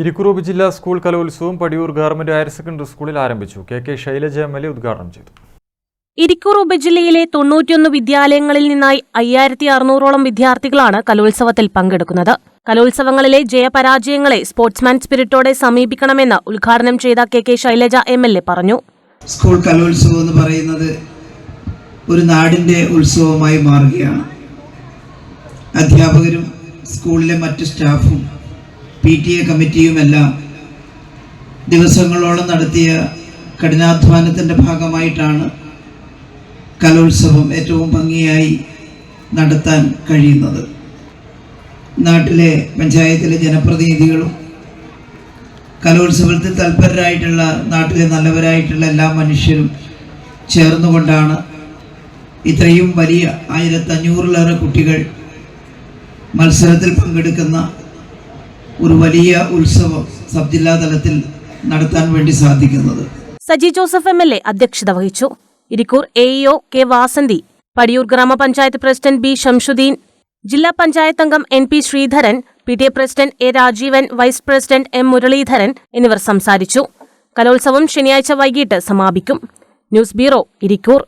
ഇരിക്കൂർ ജില്ലാ സ്കൂൾ കലോത്സവം Padiyoor government higher secondary സ്കൂളിൽ ആരംഭിച്ചു. K K Shailaja M L A ഉദ്ഘാടനം ചെയ്തു. ഇരിക്കൂർ ഉപജില്ലയിലെ തൊണ്ണൂറ്റിയൊന്ന് വിദ്യാലയങ്ങളിൽ നിന്നായി അയ്യായിരത്തി അറുന്നൂറോളം വിദ്യാർത്ഥികളാണ് കലോത്സവത്തിൽ പങ്കെടുക്കുന്നത്. കലോത്സവങ്ങളിലെ ജയപരാജയങ്ങളെ സ്പോർട്സ്മാൻ സ്പിരിറ്റോടെ സമീപിക്കണമെന്ന് ഉദ്ഘാടനം ചെയ്ത K K Shailaja M L A പറഞ്ഞു. സ്കൂൾ കലോത്സവം എന്ന് പറയുന്നത് ഒരു നാടിന്റെ ഉത്സവമായി മാറുകയാണ്. അധ്യാപകരും സ്കൂളിലെ മറ്റ് സ്റ്റാഫും പി ടി എ കമ്മിറ്റിയുമെല്ലാം ദിവസങ്ങളോളം നടത്തിയ കഠിനാധ്വാനത്തിന്റെ ഭാഗമായിട്ടാണ് കലോത്സവം ഏറ്റവും ഭംഗിയായി നടത്താൻ കഴിയുന്നത്. നാട്ടിലെ പഞ്ചായത്തിലെ ജനപ്രതിനിധികളും കലോത്സവത്തിൽ തൽപരരായിട്ടുള്ള നാട്ടിലെ നല്ലവരായിട്ടുള്ള എല്ലാ മനുഷ്യരും ചേർന്നുകൊണ്ടാണ് ഇത്രയും വലിയ ആയിരത്തഞ്ഞൂറിലേറെ കുട്ടികൾ മത്സരത്തിൽ പങ്കെടുക്കുന്ന ഒരു വലിയ ഉത്സവം സബ് ജില്ലാ തലത്തിൽ നടത്താൻ വേണ്ടി സാധിക്കുന്നത്. Saji Joseph M L A അധ്യക്ഷത വഹിച്ചു. Irikkur A E O K Vasanthi Padiyoor ഗ്രാമപഞ്ചായത്ത് പ്രസിഡന്റ് ബി ഷംഷുദ്ദീൻ ജില്ലാ പഞ്ചായത്ത് അംഗം N P Sreedharan P T A president A Rajeevan vice president M Muraleedharan എന്നിവർ സംസാരിച്ചു. കലോത്സവം ശനിയാഴ്ച വൈകിട്ട് സമാപിക്കും. News bureau Irikkur.